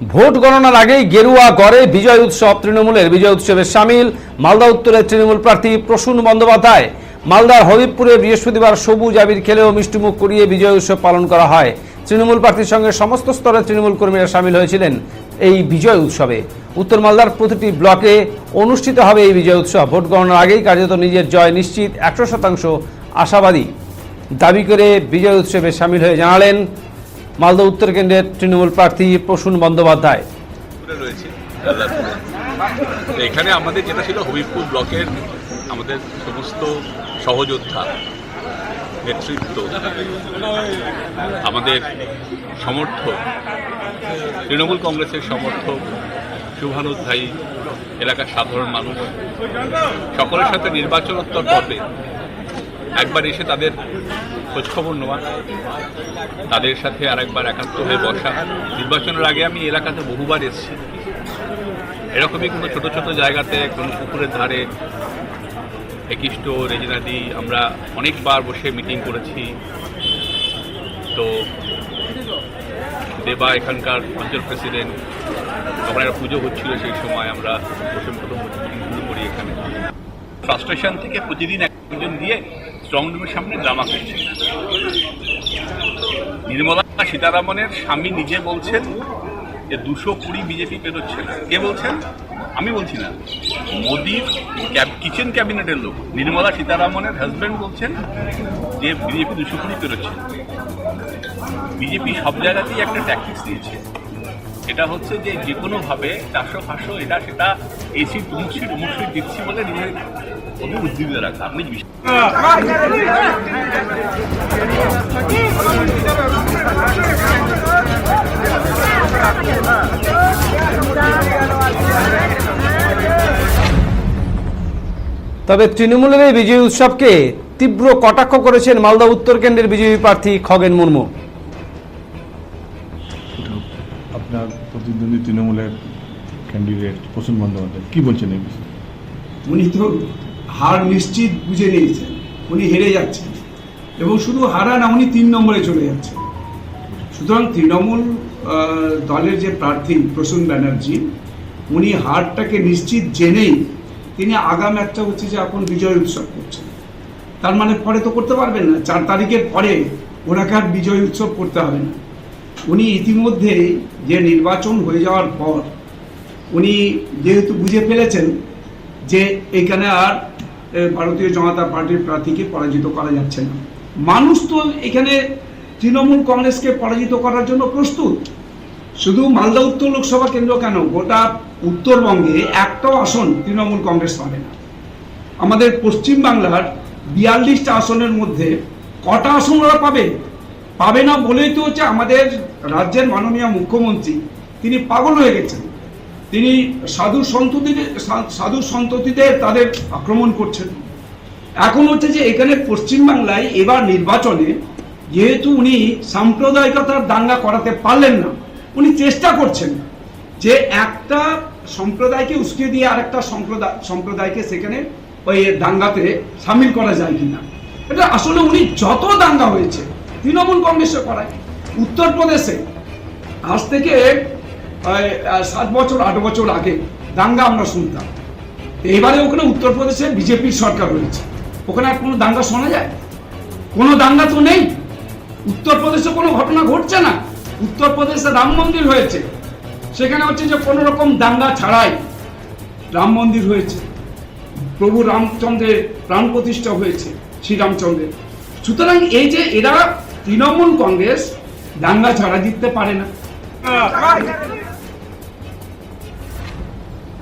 Vote গণনার আগেই গেরুয়া গড়ে বিজয় উৎসব তৃণমূলের। বিজয় উৎসবে সামিল মালদা উত্তরের তৃণমূল প্রার্থী প্রসূন বন্দ্যোপাধ্যায়। মালদার হবিবপুরে বৃহস্পতিবার সবুজ আবির খেলেও মিষ্টিমুখ করিয়ে বিজয় উৎসব পালন করা হয়। তৃণমূল প্রার্থীর সঙ্গে সমস্ত স্তরের তৃণমূল কর্মীরা সামিল হয়েছিলেন এই বিজয় উৎসবে। উত্তর মালদার প্রতিটি ব্লকে অনুষ্ঠিত হবে এই বিজয় উৎসব। ভোট গণনার আগেই কার্যত নিজের জয় নিশ্চিত একশো শতাংশ আশাবাদী। দাবি করে বিজয় উৎসবে সামিল হয়ে জানালেন মালদা উত্তর কেন্দ্রের তৃণমূল প্রার্থী প্রসূন বন্দ্যোপাধ্যায়। রয়েছে এখানে আমাদের যেটা ছিল হবিবপুর ব্লকের আমাদের সমস্ত সহযোদ্ধা, নেতৃত্ব, আমাদের সমর্থক, তৃণমূল কংগ্রেসের সমর্থক শুভানুধ্যায়ী এলাকার সাধারণ মানুষ, সকলের সাথে নির্বাচনোত্তর পর্বে একবার এসে তাদের খোঁজখবর নেওয়া। তাদের সাথে আরেকবার একাত্ম হয়ে বসা। নির্বাচনের আগে আমি এলাকাতে বহুবার এসেছি। এরকমই কোনো ছোট ছোট জায়গাতে, কোনো পুকুরের ধারে একিষ্ট রেজিনাদি, আমরা অনেকবার বসে মিটিং করেছি। তো দেবা এখানকার অঞ্চল প্রেসিডেন্ট তখন একটা পুজো হচ্ছিল সেই সময়, আমরা বসে প্রথম মিটিং করি এখানে। ফ্রাস্ট্রেশন থেকে প্রতিদিন একজন দিয়ে স্ট্রং রুমের সামনে ড্রামা করছে। নির্মলা সীতারামনের স্বামী নিজে বলছেন যে দুশো কুড়ি বিজেপি পেরোচ্ছে কে বলছেন? আমি বলছি না। মোদির কিচেন ক্যাবিনেটের লোক। নির্মলা সীতারামনের হাজব্যান্ড বলছেন যে বিজেপি দুশো কুড়ি পেরোচ্ছে বিজেপি সব জায়গাতেই একটা ট্যাকটিক্স দিয়েছে। এটা হচ্ছে যে যে কোনোভাবে চারশো পাঁচশো এটা সেটা এসি অমুক সিট দিচ্ছি বলে নিজের খুবই উদ্বিগ্ন রাখা আপনি বিশ- তবে তৃণমূলের এই বিজয় উৎসবকে তীব্র কটাক্ষ করেছেন মালদা উত্তর কেন্দ্রের বিজেপি প্রার্থী খগেন মুর্মু। আপনার প্রতিদ্বন্দ্বী তৃণমূলের ক্যান্ডিডেট প্রসূন বন্দ্যোপাধ্যায় কি বলছেন এই বিষয়ে? উনি তো হার নিশ্চিত বুঝে নিয়েছেন। উনি হেরে যাচ্ছেন। এবং শুধু হারা না, উনি তিন নম্বরে চলে যাচ্ছেন। সুতরাং তৃণমূল দলের যে প্রার্থী প্রসূন ব্যানার্জি, উনি হারটাকে নিশ্চিত জেনেই তিনি আগাম একটা হচ্ছে যে এখন বিজয় উৎসব করছেন। তার মানে পরে তো করতে পারবেন না। চার তারিখের পরে ওনাকে আর বিজয় উৎসব করতে হবে না। উনি ইতিমধ্যে যে নির্বাচন হয়ে যাওয়ার পর উনি যেহেতু বুঝে ফেলেছেন যে এখানে আর ভারতীয় জনতা পার্টির প্রার্থীকে পরাজিত করা যাচ্ছে না। মানুষ তো এখানে তৃণমূল কংগ্রেসকে পরাজিত করার জন্য প্রস্তুত। শুধু মালদা উত্তর লোকসভা কেন্দ্র কেন? গোটা উত্তরবঙ্গে একটাও আসন তৃণমূল কংগ্রেস পাবে না। আমাদের পশ্চিম বাংলার বিয়াল্লিশটা আসনের মধ্যে কটা আসন ওরা পাবে? পাবে না বলেই তো হচ্ছে আমাদের রাজ্যের মাননীয় মুখ্যমন্ত্রী। তিনি পাগল হয়ে গেছেন। তিনি সাধু সন্ততিদের সাধু সন্ততিদের তাদের আক্রমণ করছেন। এখন হচ্ছে যে এখানে পশ্চিমবাংলায় এবার নির্বাচনে যেহেতু উনি সাম্প্রদায়িকতার দাঙ্গা করাতে পারলেন না, উনি চেষ্টা করছেন যে একটা সম্প্রদায়কে উস্কে দিয়ে আরেকটা সম্প্রদায় সম্প্রদায়কে সেখানে ওই দাঙ্গাতে সামিল করা যায় কিনা। এটা আসলে উনি যত দাঙ্গা হয়েছে, তৃণমূল কংগ্রেসে করায়, উত্তরপ্রদেশে। আজ থেকে সাত বছর, আট বছর আগে দাঙ্গা আমরা শুনতাম। এবারে ওখানে উত্তরপ্রদেশে বিজেপির সরকার রয়েছে। ওখানে আর কোনো দাঙ্গা শোনা যায়? কোনো দাঙ্গা তো নেই। উত্তরপ্রদেশে কোনো ঘটনা ঘটছে না। উত্তরপ্রদেশে রাম মন্দির হয়েছে। সেখানে হচ্ছে যে কোনো রকম দাঙ্গা ছাড়াই রাম মন্দির হয়েছে। প্রভু রামচন্দ্রের প্রাণ প্রতিষ্ঠা হয়েছে শ্রীরামচন্দ্রের। সুতরাং এই যে এরা তৃণমূল কংগ্রেস, দাঙ্গা ছাড়া জিততে পারে না।